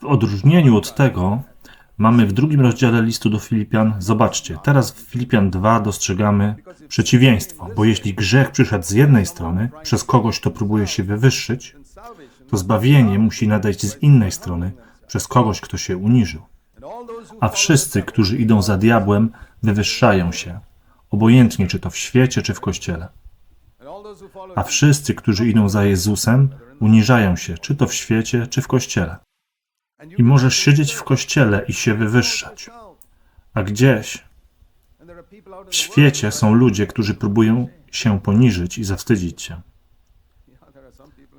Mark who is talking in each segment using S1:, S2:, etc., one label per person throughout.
S1: W odróżnieniu od tego mamy w drugim rozdziale listu do Filipian, zobaczcie, teraz w Filipian 2 dostrzegamy przeciwieństwo, bo jeśli grzech przyszedł z jednej strony, przez kogoś, kto próbuje się wywyższyć, to zbawienie musi nadejść z innej strony, przez kogoś, kto się uniżył. A wszyscy, którzy idą za diabłem, wywyższają się, obojętnie czy to w świecie, czy w kościele. A wszyscy, którzy idą za Jezusem, uniżają się, czy to w świecie, czy w kościele. I możesz siedzieć w kościele i się wywyższać, a gdzieś w świecie są ludzie, którzy próbują się poniżyć i zawstydzić się.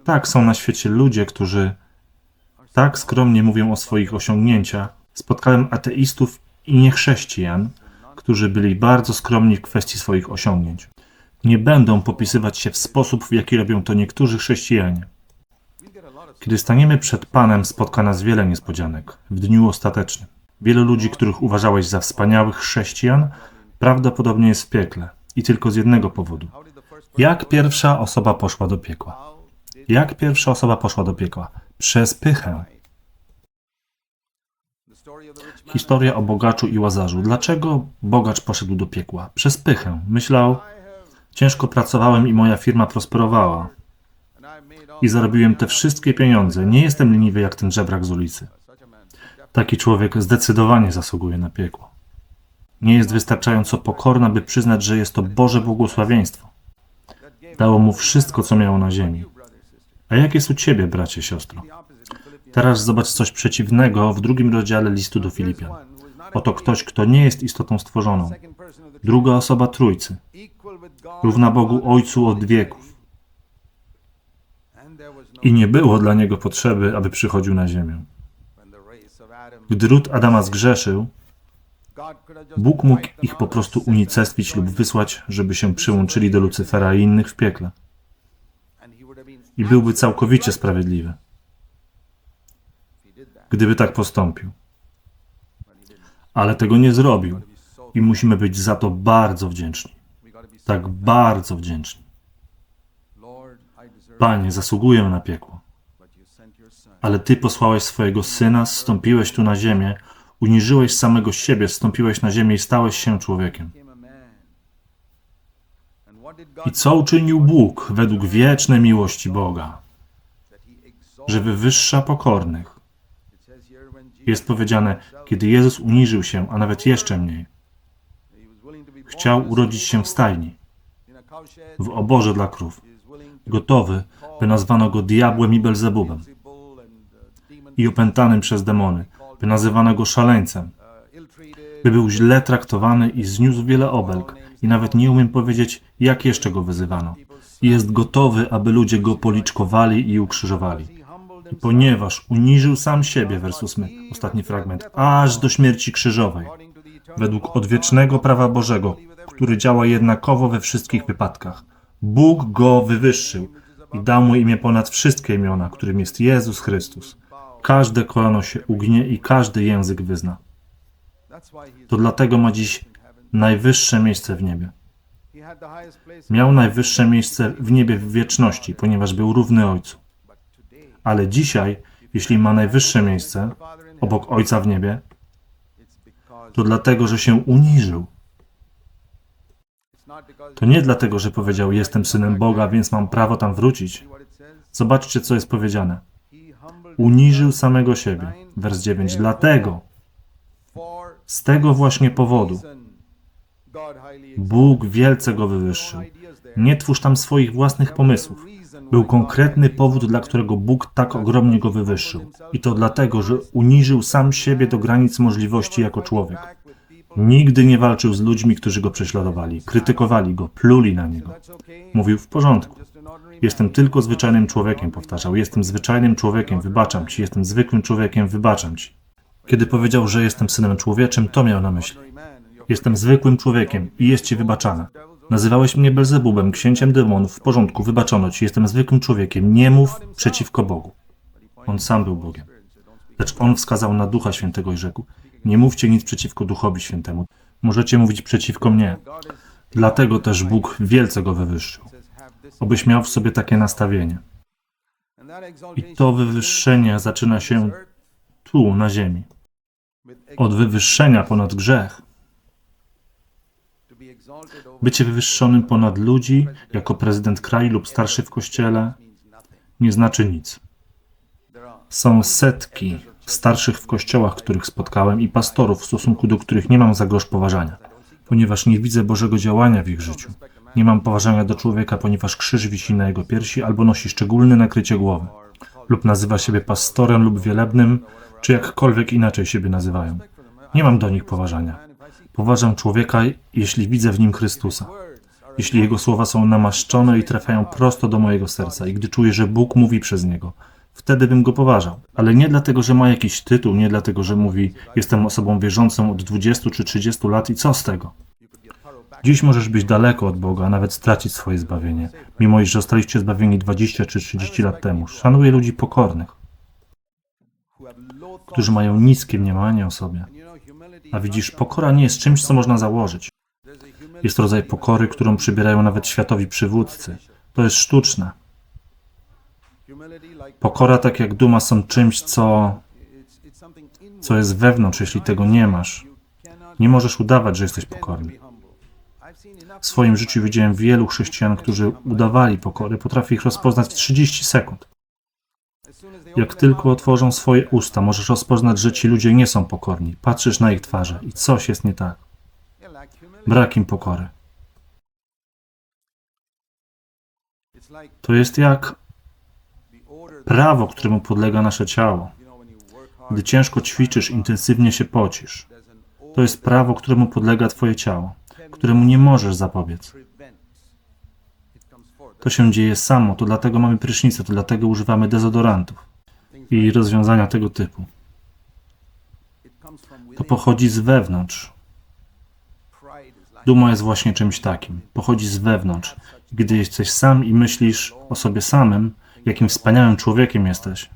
S1: Tak, są na świecie ludzie, którzy tak skromnie mówią o swoich osiągnięciach. Spotkałem ateistów i niechrześcijan, którzy byli bardzo skromni w kwestii swoich osiągnięć. Nie będą popisywać się w sposób, w jaki robią to niektórzy chrześcijanie. Kiedy staniemy przed Panem, spotka nas wiele niespodzianek w dniu ostatecznym. Wielu ludzi, których uważałeś za wspaniałych chrześcijan, prawdopodobnie jest w piekle i tylko z jednego powodu. Jak pierwsza osoba poszła do piekła? Jak pierwsza osoba poszła do piekła? Przez pychę. Historia o bogaczu i łazarzu. Dlaczego bogacz poszedł do piekła? Przez pychę. Myślał, ciężko pracowałem i moja firma prosperowała. I zarobiłem te wszystkie pieniądze. Nie jestem leniwy jak ten żebrak z ulicy. Taki człowiek zdecydowanie zasługuje na piekło. Nie jest wystarczająco pokorna, by przyznać, że jest to Boże błogosławieństwo. Dało mu wszystko, co miało na ziemi. A jak jest u ciebie, bracie, siostro? Teraz zobacz coś przeciwnego w drugim rozdziale listu do Filipian. Oto ktoś, kto nie jest istotą stworzoną. Druga osoba Trójcy. Równa Bogu Ojcu od wieków. I nie było dla niego potrzeby, aby przychodził na ziemię. Gdy ród Adama zgrzeszył, Bóg mógł ich po prostu unicestwić lub wysłać, żeby się przyłączyli do Lucyfera i innych w piekle. I byłby całkowicie sprawiedliwy, gdyby tak postąpił. Ale tego nie zrobił i musimy być za to bardzo wdzięczni. Tak bardzo wdzięczni. Panie, zasługuję na piekło. Ale Ty posłałeś swojego Syna, zstąpiłeś tu na ziemię, uniżyłeś samego siebie, zstąpiłeś na ziemię i stałeś się człowiekiem. I co uczynił Bóg według wiecznej miłości Boga? Że wywyższa pokornych. Jest powiedziane, kiedy Jezus uniżył się, a nawet jeszcze mniej. Chciał urodzić się w stajni, w oborze dla krów, gotowy, by nazwano go diabłem i Belzebubem i opętanym przez demony, by nazywano go szaleńcem, by był źle traktowany i zniósł wiele obelg i nawet nie umiem powiedzieć, jak jeszcze go wyzywano. Jest gotowy, aby ludzie go policzkowali i ukrzyżowali. I ponieważ uniżył sam siebie, wers 8, ostatni fragment, aż do śmierci krzyżowej, według odwiecznego prawa Bożego, który działa jednakowo we wszystkich wypadkach, Bóg go wywyższył i dał mu imię ponad wszystkie imiona, którym jest Jezus Chrystus. Każde kolano się ugnie i każdy język wyzna. To dlatego ma dziś najwyższe miejsce w niebie. Miał najwyższe miejsce w niebie w wieczności, ponieważ był równy Ojcu. Ale dzisiaj, jeśli ma najwyższe miejsce obok Ojca w niebie, to dlatego, że się uniżył. To nie dlatego, że powiedział: Jestem synem Boga, więc mam prawo tam wrócić. Zobaczcie, co jest powiedziane. Uniżył samego siebie. Wers 9. Dlatego, z tego właśnie powodu, Bóg wielce go wywyższył. Nie twórz tam swoich własnych pomysłów. Był konkretny powód, dla którego Bóg tak ogromnie go wywyższył. I to dlatego, że uniżył sam siebie do granic możliwości jako człowiek. Nigdy nie walczył z ludźmi, którzy go prześladowali, krytykowali go, pluli na niego. Mówił w porządku. Jestem tylko zwyczajnym człowiekiem, powtarzał. Jestem zwyczajnym człowiekiem, wybaczam ci. Jestem zwykłym człowiekiem, wybaczam ci. Kiedy powiedział, że jestem synem człowieczym, to miał na myśli. Jestem zwykłym człowiekiem i jest ci wybaczane. Nazywałeś mnie Belzebubem, księciem demonów, w porządku, wybaczono ci. Jestem zwykłym człowiekiem. Nie mów przeciwko Bogu. On sam był Bogiem. Lecz on wskazał na Ducha Świętego i rzekł: Nie mówcie nic przeciwko Duchowi Świętemu. Możecie mówić przeciwko mnie. Dlatego też Bóg wielce go wywyższył. Obyś miał w sobie takie nastawienie. I to wywyższenie zaczyna się tu, na ziemi. Od wywyższenia ponad grzech. Bycie wywyższonym ponad ludzi, jako prezydent kraju lub starszy w kościele, nie znaczy nic. Są setki starszych w kościołach, których spotkałem, i pastorów, w stosunku do których nie mam za grosz poważania, ponieważ nie widzę Bożego działania w ich życiu. Nie mam poważania do człowieka, ponieważ krzyż wisi na jego piersi albo nosi szczególne nakrycie głowy, lub nazywa siebie pastorem lub wielebnym, czy jakkolwiek inaczej siebie nazywają. Nie mam do nich poważania. Poważam człowieka, jeśli widzę w nim Chrystusa. Jeśli jego słowa są namaszczone i trafiają prosto do mojego serca, i gdy czuję, że Bóg mówi przez niego, wtedy bym go poważał. Ale nie dlatego, że ma jakiś tytuł, nie dlatego, że mówi, jestem osobą wierzącą od 20 czy 30 lat i co z tego? Dziś możesz być daleko od Boga, a nawet stracić swoje zbawienie, mimo iż zostaliście zbawieni 20 czy 30 lat temu. Szanuję ludzi pokornych, którzy mają niskie mniemanie o sobie. A widzisz, pokora nie jest czymś, co można założyć. Jest rodzaj pokory, którą przybierają nawet światowi przywódcy. To jest sztuczne. Pokora, tak jak duma, są czymś, co, co jest wewnątrz, jeśli tego nie masz. Nie możesz udawać, że jesteś pokorny. W swoim życiu widziałem wielu chrześcijan, którzy udawali pokory. Potrafię ich rozpoznać w 30 sekund. Jak tylko otworzą swoje usta, możesz rozpoznać, że ci ludzie nie są pokorni. Patrzysz na ich twarze i coś jest nie tak. Brak im pokory. To jest jak prawo, któremu podlega nasze ciało. Gdy ciężko ćwiczysz, intensywnie się pocisz. To jest prawo, któremu podlega Twoje ciało, któremu nie możesz zapobiec. To się dzieje samo, to dlatego mamy prysznice, to dlatego używamy dezodorantów i rozwiązania tego typu. To pochodzi z wewnątrz. Duma jest właśnie czymś takim. Pochodzi z wewnątrz. Gdy jesteś sam i myślisz o sobie samym, jakim wspaniałym człowiekiem jesteś,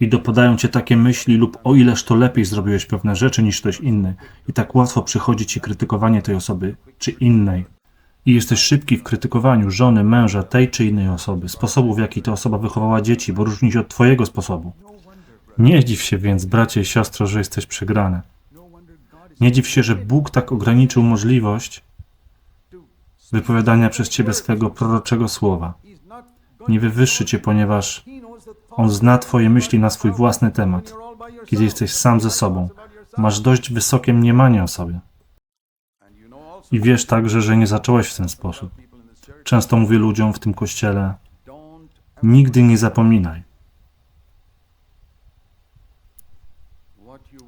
S1: i dopadają cię takie myśli, lub o ileż to lepiej zrobiłeś pewne rzeczy niż ktoś inny, i tak łatwo przychodzi ci krytykowanie tej osoby czy innej. I jesteś szybki w krytykowaniu żony, męża, tej czy innej osoby, sposobu w jaki ta osoba wychowała dzieci, bo różni się od twojego sposobu. Nie dziw się więc, bracie i siostro, że jesteś przegrany. Nie dziw się, że Bóg tak ograniczył możliwość wypowiadania przez ciebie swego proroczego słowa. Nie wywyższy cię, ponieważ On zna twoje myśli na swój własny temat. Kiedy jesteś sam ze sobą, masz dość wysokie mniemanie o sobie. I wiesz także, że nie zacząłeś w ten sposób. Często mówię ludziom w tym kościele: Nigdy nie zapominaj.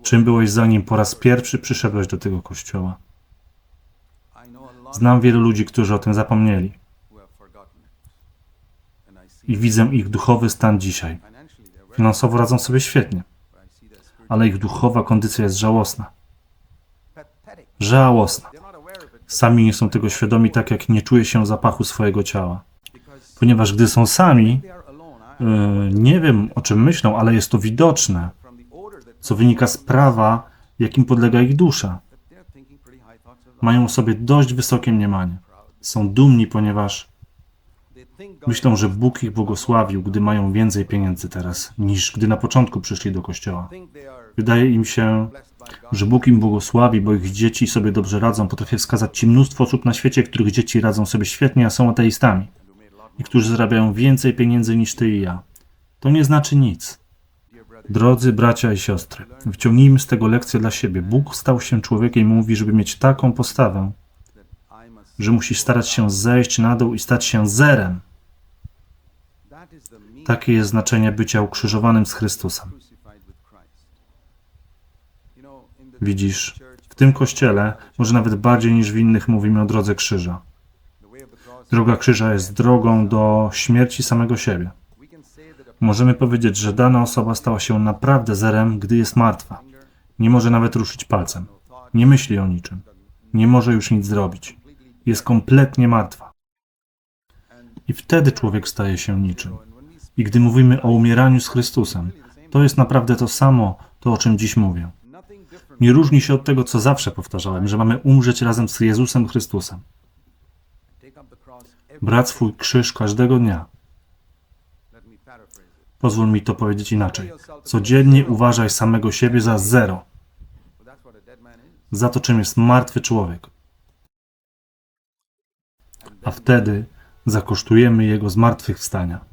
S1: Czym byłeś zanim po raz pierwszy przyszedłeś do tego kościoła? Znam wielu ludzi, którzy o tym zapomnieli. I widzę ich duchowy stan dzisiaj. Finansowo radzą sobie świetnie, ale ich duchowa kondycja jest żałosna. Żałosna. Sami nie są tego świadomi, tak jak nie czuje się zapachu swojego ciała. Ponieważ gdy są sami, yy, nie wiem o czym myślą, ale jest to widoczne, co wynika z prawa, jakim podlega ich dusza. Mają w sobie dość wysokie mniemanie. Są dumni, ponieważ myślą, że Bóg ich błogosławił, gdy mają więcej pieniędzy teraz, niż gdy na początku przyszli do kościoła. Wydaje im się, że Bóg im błogosławi, bo ich dzieci sobie dobrze radzą. Potrafię wskazać Ci mnóstwo osób na świecie, których dzieci radzą sobie świetnie, a są ateistami. I którzy zarabiają więcej pieniędzy niż Ty i ja. To nie znaczy nic. Drodzy bracia i siostry, wyciągnijmy z tego lekcję dla siebie. Bóg stał się człowiekiem i mówi, żeby mieć taką postawę, że musisz starać się zejść na dół i stać się zerem. Takie jest znaczenie bycia ukrzyżowanym z Chrystusem. Widzisz, w tym kościele, może nawet bardziej niż w innych, mówimy o drodze krzyża. Droga krzyża jest drogą do śmierci samego siebie. Możemy powiedzieć, że dana osoba stała się naprawdę zerem, gdy jest martwa. Nie może nawet ruszyć palcem. Nie myśli o niczym. Nie może już nic zrobić. Jest kompletnie martwa. I wtedy człowiek staje się niczym. I gdy mówimy o umieraniu z Chrystusem, to jest naprawdę to samo, to o czym dziś mówię. Nie różni się od tego, co zawsze powtarzałem, że mamy umrzeć razem z Jezusem Chrystusem. Brać swój krzyż każdego dnia. Pozwól mi to powiedzieć inaczej. Codziennie uważaj samego siebie za zero, za to, czym jest martwy człowiek. A wtedy zakosztujemy jego zmartwychwstania.